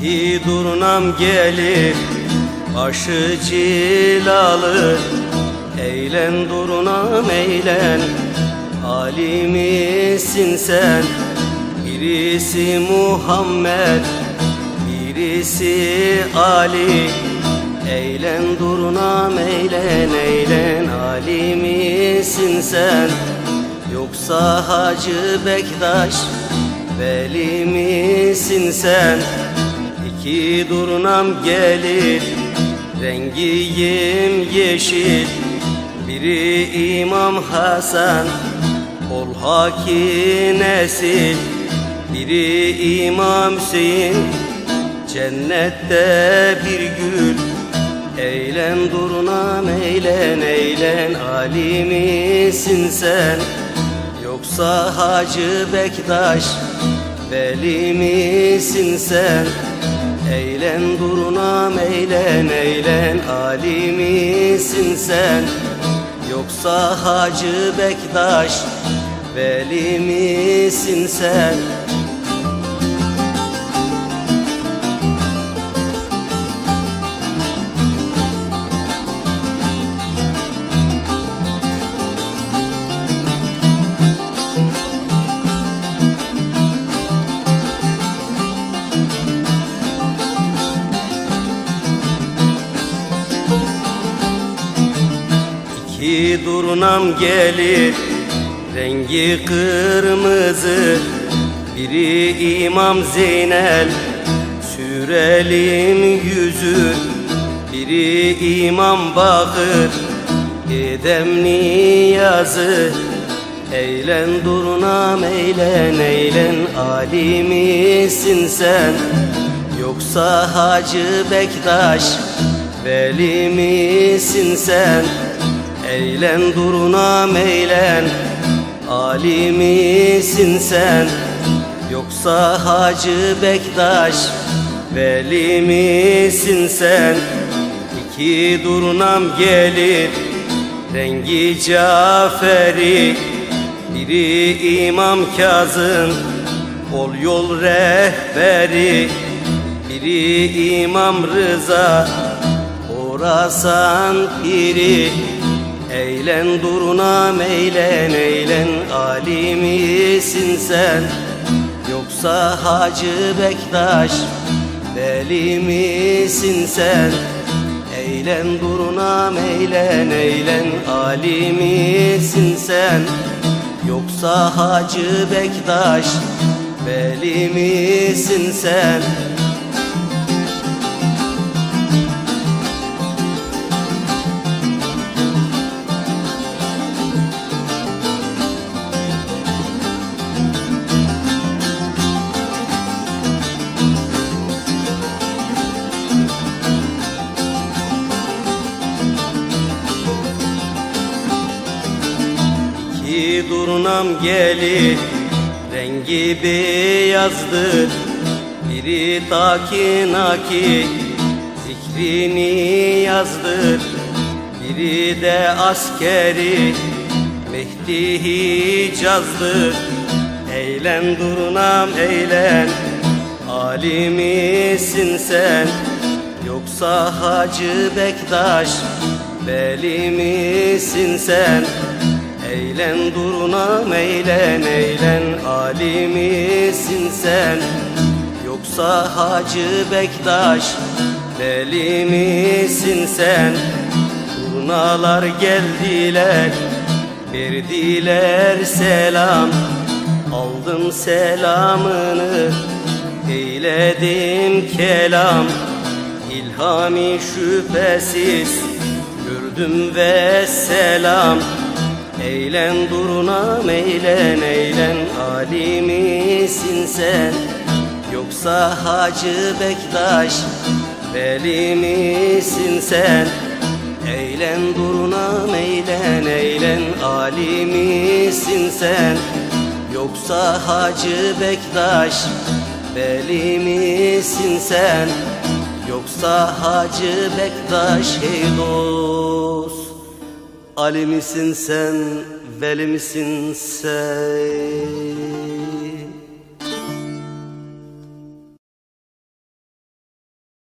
İki durnam gelir Başı cilalı. Eğlen durnam eğlen Ali misin sen. Birisi Muhammed Birisi Ali. Eğlen durnam eğlen eğlen Ali misin sen. Yoksa Hacı Bektaş Veli misin sen İki durnam gelir Rengi yem yeşil. Biri İmam Hasan Ol haki nesil. Biri İmam Hüseyin Cennette bir gül. Eğlen durnam eğlen eğlen Ali misin sen? Yoksa Hacı Bektaş Veli misin sen Eğlen durnam eğlen eğlen. Ali misin sen? Yoksa Hacı Bektaş Veli misin sen İki durnam gelir Rengi kırmızı. Biri İmam Zeynel Sürelim yüzü. Biri İmam Bakır Edem niyazı. Eğlen durnam eğlen eğlen Ali misin sen? Yoksa Hacı Bektaş Veli misin sen Eğlen durnam eğlen Ali misin sen? Yoksa Hacı Bektaş Veli misin sen? İki durnam gelir Rengi Caferi. Biri İmam Kazım Ol yol rehberi. Biri İmam Rıza Orasan piri Eğlen durnam eğlen eğlen. Ali misin sen? Yoksa Hacı Bektaş Veli misin sen? Eğlen durnam eğlen eğlen. Ali misin sen? Yoksa Hacı Bektaş Veli misin sen Durnam gelir Rengi beyazdır Biri taki naki. Zikrini yazdır Biri de askeri. Mehdi Hicaz'dır Eğlen durnam eğlen Ali misin sen. Yoksa Hacı Bektaş Veli misin sen Eğlen durnam eğlen eğlen Ali misin sen. Yoksa Hacı Bektaş Veli misin sen? Turnalar geldiler Verdiler selam. Aldım selamını Eyledim kelam. İlhami şüphesiz Gördüm ve selam Eğlen durnam eğlen eğlen Ali misin sen. Yoksa Hacı Bektaş Veli misin sen. Eğlen durnam eğlen eğlen Ali misin sen. Yoksa Hacı Bektaş Veli misin sen. Yoksa Hacı Bektaş hey dost Ali misin sen, veli misin sen?